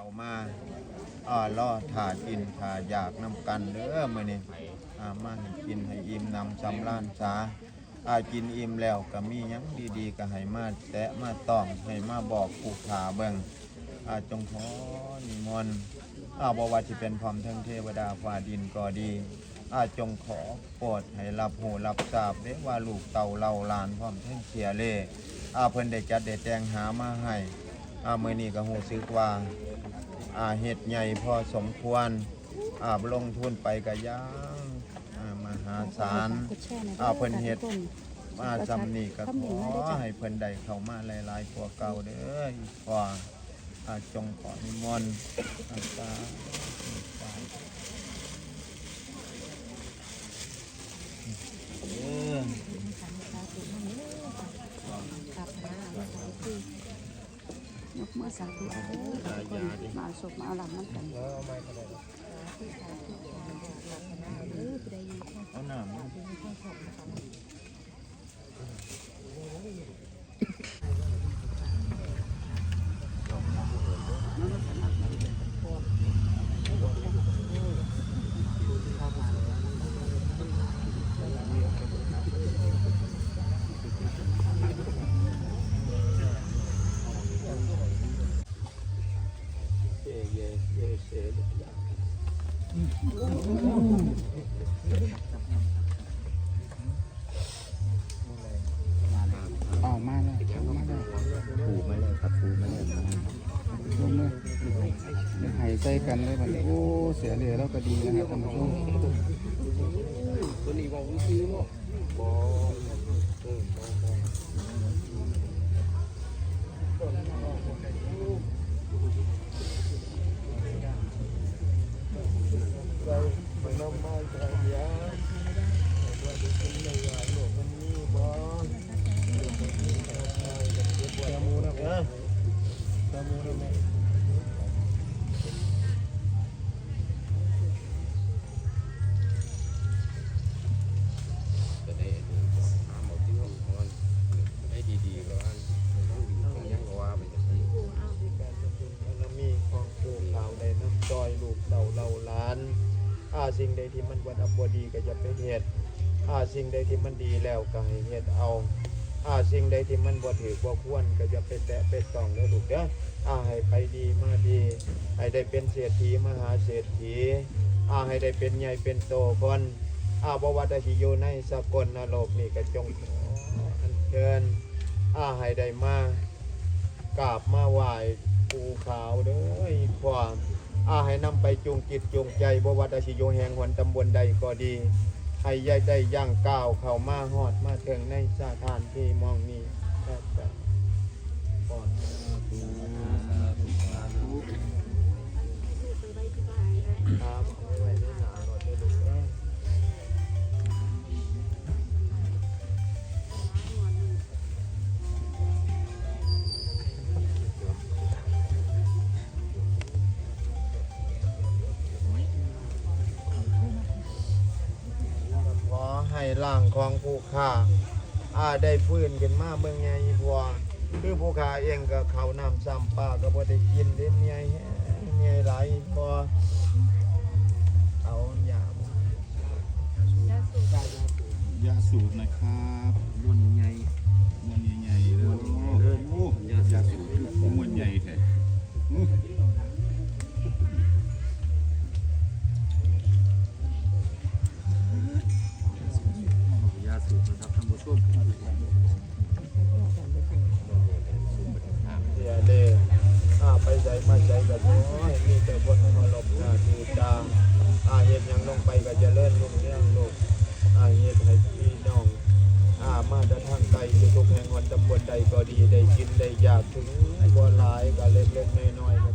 เขามาอ่าล่อถากินถาอยากนำกันเด้อมื้อนี้อ่ามาให้กินให้อิ่มนำสำราญสาอากินอิ่มแล้วก็มีหยังดีๆก็ให้มาแตะมาต้องให้มาบอกผู้ขาเบิ่งอาจงขอนิมนต์อาบ่ว่าสิเป็นพร้อมทั้งเทวดาฟ้าดินก็ดี อาจงขอโปรดให้รับหูรับทราบเด้ว่าลูกเต่าเราลานพร้อมทั้งเสียเล่อาเพิ่นได้จัดได้แตงหามาให้ อามื้อนี้ก็ฮู้สึกว่าอาเฮ็ดใหญ่พอสมควรอาลงทุนไปก็ยังอ่ามหาศาลอ่าเพิ่นเฮ็ดมาจำนี่ก็ขอให้เพิ่นได้เข้ามาหลายๆกว่าเก่าเด้ออีกพออาจงขอนิมนต์อาสาธุเออ ยกมือสาธุเอาเด้อคนมาเอาศพมาเอาหลังน้ำกันเด้อเอาน้ามาอ ออกมาเลยออกมาเลยปูมาเลยครับปูมาเลยลงเลยเดี๋ยวหายใจกันเลยมันโอ้ เสียเหลือแล้วก็ดีนะครับท่านผู้ชมตัวนี้บอกวิธีเนาะบอกเออบอก ข่าวในน้ำจอยลูกเต่าเราล้านอาสิ่งใดที่มันบดอับบดีก็จะไปเฮ็ดอาสิ่งใดที่มันดีแล้วก็ให้เฮ็ดเอาอาสิ่งใดที่มันบ่ถือบ่ควรก็จะไปแตะไปต้องเด้อลูกเด้ออาให้ไปดีมาดีให้ได้เป็นเศรษฐีมหาเศรษฐีอาให้ได้เป็นใหญ่เป็นโตคนอาบว่าได้สิอยู่ในสกลนรกนี่ก็จงขออัญเชิญอาให้ได้มากราบมาไหว้ภูขาวเด้อความ อาให้นำไปจูงจิตจูงใจบ่ว่าชิโยแห่งหนตำบลใดก็ดี ให้ยายได้ย่างก้าวเข้ามาหอดมาถึงในสถานที่มองนี้ครับก่อ ให้ร่างของผู้ฆ่าอาได้ฟื้นขึ้นมาเมืองไงพวคือผู้ฆ่าเองก็เขาน้ำซ้ำปลาก็บ่ได้กินเด้เมียแห้งเมียหลายพอเอาหยาบยาสูบนะครับ มาใส่ก็น้อยมีแต่บนมาหลบหน้าทีตาอาเฮ็ดยังลงไปก็เจะเลื่อนลงเรื่องลูกอาเฮ็ดให้พี่น้องอามาทางไกลอยู่ทุกแห่งวันตำบลใดก็ดีได้กินได้อยากถึงบ่หลายก็เล็กๆน้อยๆ